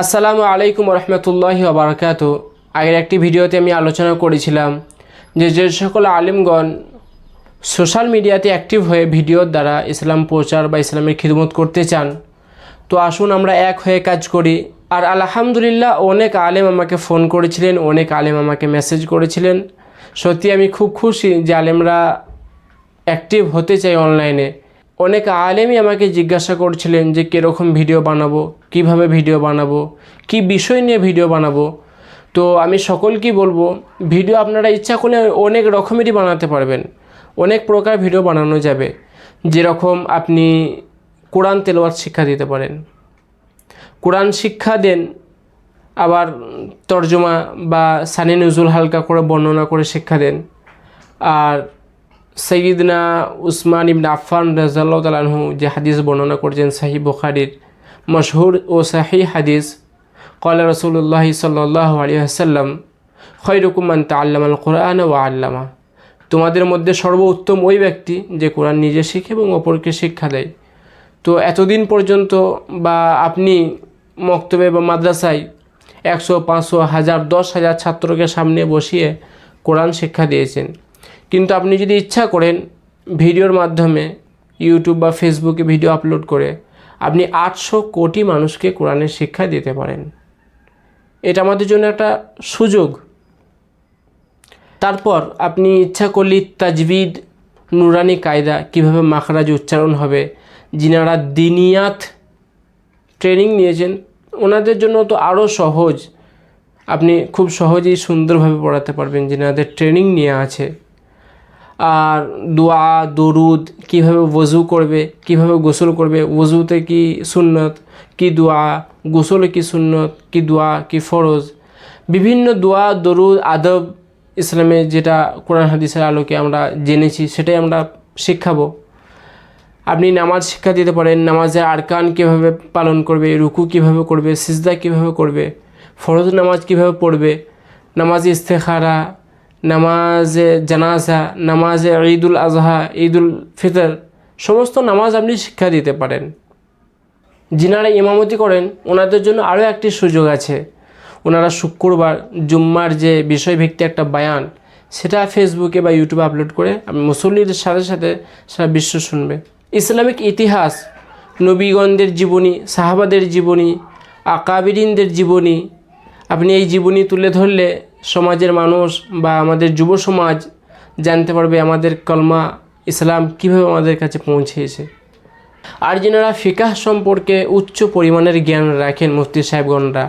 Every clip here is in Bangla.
আসসালামু আলাইকুম রহমতুল্লাহ বারকাত আগের একটি ভিডিওতে আমি আলোচনা করেছিলাম যে যে সকল আলিমগণ সোশ্যাল মিডিয়াতে অ্যাক্টিভ হয়ে ভিডিওর দ্বারা ইসলাম প্রচার বা ইসলামের খিদমত করতে চান, তো আসুন আমরা এক হয়ে কাজ করি। আর আলহামদুলিল্লাহ অনেক আলেম আমাকে ফোন করেছিলেন, অনেক আলেম আমাকে মেসেজ করেছিলেন। সত্যি আমি খুব খুশি যে আলেমরা অ্যাক্টিভ হতে চাই অনলাইনে। অনেক আলেমই আমাকে জিজ্ঞাসা করছিলেন যে কীরকম ভিডিও বানাবো, কীভাবে ভিডিও বানাবো, কি বিষয় নিয়ে ভিডিও বানাবো। তো আমি সকলকেই বলব ভিডিও আপনারা ইচ্ছা করলে অনেক রকমেরই বানাতে পারবেন। অনেক প্রকার ভিডিও বানানো যাবে। যেরকম আপনি কোরআন তেলোয়ার শিক্ষা দিতে পারেন। কোরআন শিক্ষা দেন, আবার তর্জমা বা সানি নজরুল হালকা করে বর্ণনা করে শিক্ষা দেন। আর সৈয়দনা উসমান ইবন আফান রাজাল্লাহ যে হাদিস বর্ণনা করেছেন সাহি বুখারির মশহুর ও সাহি হাদিস কলা রসুল্লাহ সাল্লাহ আলিয়াসাল্লাম খৈরকুমান তা আল্লামাল কোরআন ও আল্লামা তোমাদের মধ্যে সর্বোত্তম ওই ব্যক্তি যে কোরআন নিজে শিখে এবং অপরকে শিক্ষা দেয়। তো এতদিন পর্যন্ত বা আপনি মক্তবে বা মাদ্রাসায় একশো, পাঁচশো, হাজার, দশ হাজার ছাত্রকে সামনে বসিয়ে কোরআন শিক্ষা দিয়েছেন। কিন্তু আপনি যদি ইচ্ছা করেন ভিডিওর মাধ্যমে ইউটিউব বা ফেসবুকে ভিডিও আপলোড করে আপনি আটশো কোটি মানুষকে কোরআনের শিক্ষা দিতে পারেন। এটা আমাদের জন্য একটা সুযোগ। তারপর আপনি ইচ্ছা করলে তাজবিদ, নুরানি কায়দা কীভাবে মাখরাজ উচ্চারণ হবে, যিনারা দিনিয়াত ট্রেনিং নিয়েছেন, ওনাদের জন্য তো আরও সহজ। আপনি খুব সহজেই সুন্দরভাবে পড়াতে পারবেন, যিনাদের ট্রেনিং নিয়ে আছে। আর দোয়া, দরুদ, কীভাবে ওজু করবে, কীভাবে গোসল করবে ওজুতে কি সুন্নত, কি দোয়া, গোসলে কি সুন্নত, কি দোয়া, কি ফরজ? বিভিন্ন দোয়া, দরুদ, আদব ইসলামে যেটা কোরআন হাদিসের আলোকে আমরা জেনেছি, সেটাই আমরা শিখাবো আপনি নামাজ শিক্ষা দিতে পারেন, নামাজের আরকান কীভাবে পালন করবে, রুকু কীভাবে করবে, সিজদা কীভাবে করবে, ফরজ নামাজ কীভাবে পড়বে, নামাজ ইস্তেখারা নামাজে জানাজা, নামাজে ঈদুল আজহা, ঈদুল ফিতর, সমস্ত নামাজ আপনি শিক্ষা দিতে পারেন। যিনারা ইমামতি করেন, ওনাদের জন্য আরও একটি সুযোগ আছে। ওনারা শুক্রবার, জুম্মার যে বিষয়ভিত্তিক একটা বায়ান, সেটা ফেসবুকে বা ইউটিউবে আপলোড করে আমি মুসল্লিদের সাথে সাথে সারা বিশ্ব শুনবে। ইসলামিক ইতিহাস, নবীগণদের জীবনী, সাহাবাদের জীবনী, আকাবিরিনদের জীবনী আপনি এই জীবনী তুলে ধরলে সমাজের মানুষ বা আমাদের যুব সমাজ জানতে পারবে আমাদের কলমা ইসলাম কীভাবে আমাদের কাছে পৌঁছেছে। আর যেনারা ফিকাহ সম্পর্কে উচ্চ পরিমাণের জ্ঞান রাখেন মুফতি সাহেবগণরা।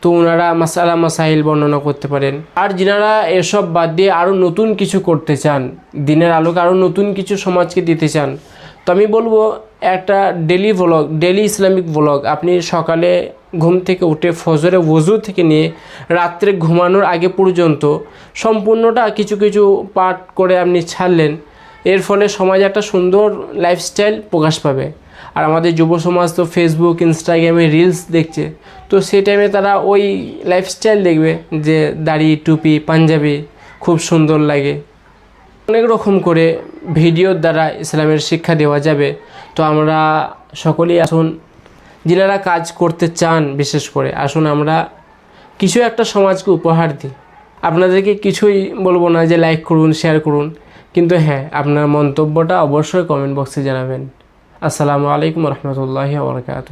তো ওনারা মাসালা মাসাইল বর্ণনা করতে পারেন। আর যিনারা এসব বাদ দিয়ে আরও নতুন কিছু করতে চান। দিনের আলোকে আরও নতুন কিছু সমাজকে দিতে চান। তো আমি বলব একটা daily vlog daily Islamic vlog আপনি সকালে ঘুম থেকে উঠে ফজরে ওজু থেকে নিয়ে রাত্রে ঘুমানোর আগে পর্যন্ত সম্পূর্ণটা কিছু কিছু পাঠ করে আপনি ছাড়লেন। এর ফলে সমাজে একটা সুন্দর লাইফস্টাইল প্রকাশ পাবে। আর আমাদের যুব সমাজ তো ফেসবুক ইনস্টাগ্রামে রিলস দেখছে। তো সেই টাইমে তারা ওই লাইফস্টাইল দেখবে যে দাড়ি, টুপি, পাঞ্জাবি খুব সুন্দর লাগে। অনেক রকম করে ভিডিওর দ্বারা ইসলামের শিক্ষা দেওয়া যাবে। তো আমরা সকলেই আসুন, যিনারা কাজ করতে চান বিশেষ করে, আসুন আমরা কিছু একটা সমাজকে উপহার দিই। আপনাদেরকে কিছুই বলব না যে লাইক করুন শেয়ার করুন, কিন্তু হ্যাঁ আপনার মন্তব্যটা অবশ্যই কমেন্ট বক্সে জানাবেন। আসসালামু আলাইকুম রহমতুল্লাহি আবরকাত